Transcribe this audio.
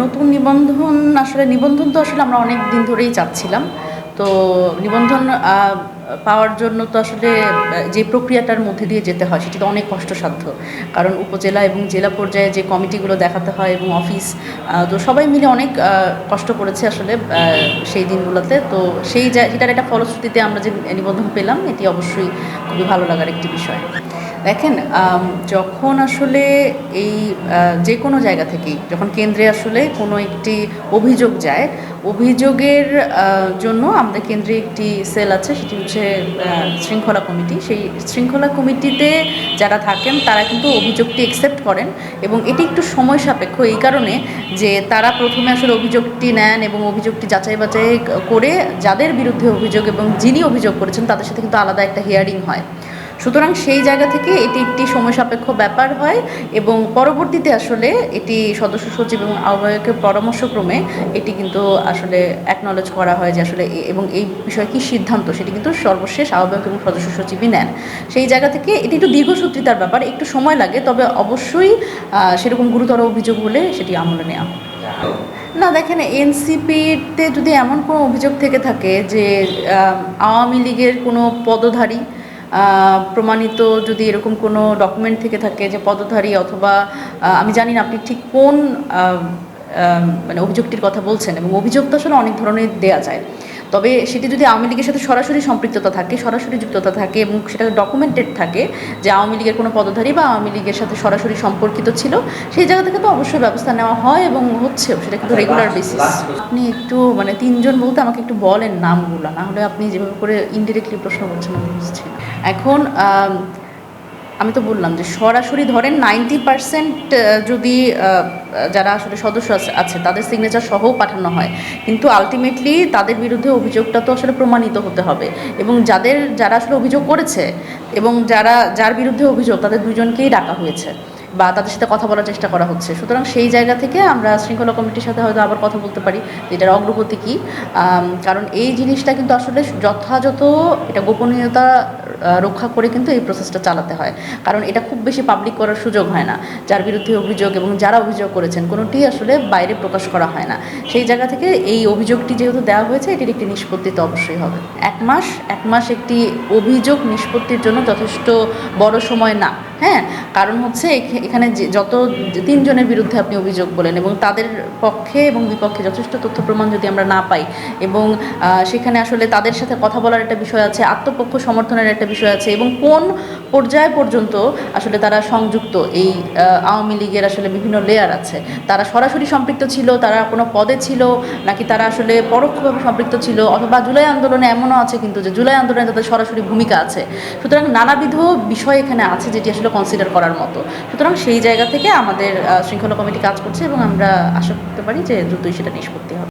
নতুন নিবন্ধন আসলে নিবন্ধন তো আসলে আমরা অনেক দিন ধরেই চাচ্ছিলাম। তো নিবন্ধন পাওয়ার জন্য তো আসলে যে প্রক্রিয়াটার মধ্যে দিয়ে যেতে হয় সেটি তো অনেক কষ্টসাধ্য। কারণ উপজেলা এবং জেলা পর্যায়ে যে কমিটিগুলো দেখাতে হয় এবং অফিস তো সবাই মিলে অনেক কষ্ট করেছে আসলে সেই দিনগুলোতে। তো সেই সেটার একটা ফলশ্রুতিতে আমরা যে নিবন্ধন পেলাম, এটি অবশ্যই খুবই ভালো লাগার একটি বিষয়। দেখেন যখন আসলে এই যে কোনো জায়গা থেকেই, যখন কেন্দ্রে আসলে কোনো একটি অভিযোগ যায় অভিযোগের জন্য আমাদের কেন্দ্রে একটি সেল আছে, সেটি হচ্ছে শৃঙ্খলা কমিটি। সেই শৃঙ্খলা কমিটিতে যারা থাকেন, তারা কিন্তু অভিযোগটি একসেপ্ট করেন এবং এটি একটু সময় সাপেক্ষ এই কারণে যে তারা প্রথমে আসলে অভিযোগটি নেন এবং অভিযোগটি যাচাই বাছাই করে যাদের বিরুদ্ধে অভিযোগ এবং যিনি অভিযোগ করেছেন, তাদের সাথে কিন্তু আলাদা একটা হিয়ারিং হয়। সুতরাং সেই জায়গা থেকে এটি একটি সময় সাপেক্ষ ব্যাপার হয় এবং পরবর্তীতে আসলে এটি সদস্য সচিব এবং আহ্বায়কের পরামর্শক্রমে এটি কিন্তু আসলে অ্যাকনলেজ করা হয় যে আসলে এবং এই বিষয়ে কী সিদ্ধান্ত, সেটি কিন্তু সর্বশেষ আহ্বায়ক এবং সদস্য সচিবই নেন সেই জায়গা থেকে এটি একটু দীর্ঘসূত্রিতার ব্যাপার, একটু সময় লাগে, তবে অবশ্যই সেরকম গুরুতর অভিযোগ হলে সেটি আমলে নেওয়া। না, দেখেন, এনসিপিতে যদি এমন কোনো অভিযোগ থেকে থাকে যে আওয়ামী লীগের কোনো পদধারী প্রমাণিত যদি এরকম কোনো ডকুমেন্ট থেকে থাকে যে পদধারী অথবা আমি জানি না আপনি ঠিক কোন মানে অভিযোগটির কথা বলছেন এবং অভিযোগ তো আসলে অনেক ধরনের দেয়া যায়। তবে সেটি যদি আওয়ামী লীগের সাথে সরাসরি সম্পৃক্ততা থাকে সরাসরি যুক্ততা থাকে এবং সেটা ডকুমেন্টেড থাকে যে আওয়ামী লীগের কোনো পদধারী বা আওয়ামী লীগের সাথে সরাসরি সম্পর্কিত ছিল সেই জায়গা থেকে তো অবশ্যই ব্যবস্থা নেওয়া হয় এবং হচ্ছেও সেটা কিন্তু রেগুলার বেসিস আপনি একটু মানে তিনজন বলতে আমাকে একটু বলেন নামগুলো না হলে আপনি যেভাবে করে ইনডিরেক্টলি প্রশ্ন করছেন আমি বুঝছি না। এখন, আমি তো বললাম যে সরাসরি ধরেন নাইনটি পার্সেন্ট যদি যারা আসলে সদস্য আছে- তাদের সিগনেচার সহ পাঠানো হয়। কিন্তু আলটিমেটলি তাদের বিরুদ্ধে অভিযোগটা তো আসলে প্রমাণিত হতে হবে। এবং যাদের যারা আসলে অভিযোগ করেছে এবং যারা যার বিরুদ্ধে অভিযোগ, তাদের দুজনকেই ডাকা হয়েছে। বা তাদের সাথে কথা বলার চেষ্টা করা হচ্ছে। সুতরাং সেই জায়গা থেকে আমরা শৃঙ্খলা কমিটির সাথে হয়তো আবার কথা বলতে পারি যে এটার অগ্রগতি কী। কারণ এই জিনিসটা কিন্তু আসলে যথাযথ এটা গোপনীয়তা রক্ষা করে কিন্তু এই প্রসেসটা চালাতে হয়। কারণ এটা খুব বেশি পাবলিক করার সুযোগ হয় না। যার বিরুদ্ধে অভিযোগ এবং যারা অভিযোগ করেছেন কোনোটি আসলে বাইরে প্রকাশ করা হয় না। সেই জায়গা থেকে এই অভিযোগটি যেহেতু দেওয়া হয়েছে, এটির একটি নিষ্পত্তি তো অবশ্যই হবে। এক মাস এক মাস একটি অভিযোগ নিষ্পত্তির জন্য যথেষ্ট বড় সময় না। হ্যাঁ কারণ হচ্ছে এখ- এখানে যত তিনজনের বিরুদ্ধে আপনি অভিযোগ বলেন এবং তাদের পক্ষে এবং বিপক্ষে যথেষ্ট তথ্য প্রমাণ যদি আমরা না পাই এবং সেখানে আসলে তাদের সাথে কথা বলার একটা বিষয় আছে, আত্মপক্ষ সমর্থনের একটা বিষয় আছে এবং কোন পর্যায় পর্যন্ত আসলে তারা সংযুক্ত এই আওয়ামী লীগের আসলে বিভিন্ন লেয়ার আছে। তারা সরাসরি সম্পৃক্ত ছিল, তারা কোনো পদে ছিল, নাকি তারা আসলে পরোক্ষভাবে সম্পৃক্ত ছিল, অথবা জুলাই আন্দোলনে এমনও আছে কিন্তু যে জুলাই আন্দোলনে তাদের সরাসরি ভূমিকা আছে। সুতরাং নানাবিধ বিষয় এখানে আছে যেটি আসলে কনসিডার করার মতো। সুতরাং সেই জায়গা থেকে আমাদের শৃঙ্খলা কমিটি কাজ করছে এবং আমরা আশা করতে পারি যে দ্রুতই সেটা নিষ্পত্তি হবে।